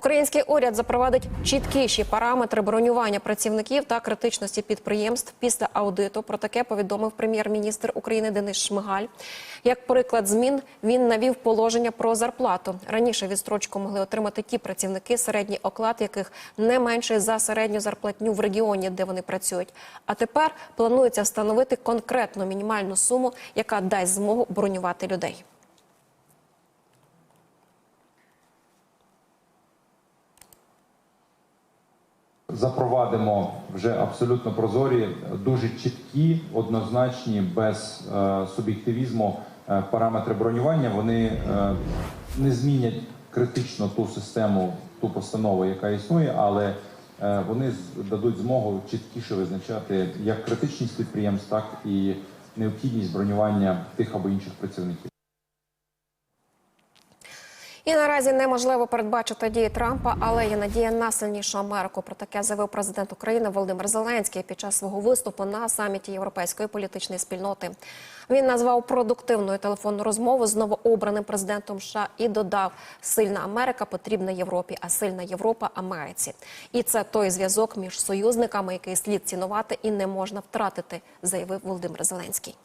Український уряд запровадить чіткіші параметри бронювання працівників та критичності підприємств після аудиту. Про таке повідомив прем'єр-міністр України Денис Шмигаль. Як приклад змін він навів положення про зарплату. Раніше відстрочку могли отримати ті працівники, середній оклад яких не менше за середню зарплатню в регіоні, де вони працюють. А тепер планується встановити конкретну мінімальну суму, яка дасть змогу бронювати людей. Запровадимо вже абсолютно прозорі, дуже чіткі, однозначні, без е, суб'єктивізму е, параметри бронювання. Вони е, не змінять критично ту систему, ту постанову, яка існує, але е, вони дадуть змогу чіткіше визначати як критичність підприємств, так і необхідність бронювання тих або інших працівників. І наразі неможливо передбачити дії Трампа, але є надія на сильнішу Америку. Про таке заявив президент України Володимир Зеленський під час свого виступу на саміті європейської політичної спільноти. Він назвав продуктивною телефонну розмову з новообраним президентом США і додав: сильна Америка потрібна Європі, а сильна Європа Америці. І це той зв'язок між союзниками, який слід цінувати і не можна втратити, заявив Володимир Зеленський.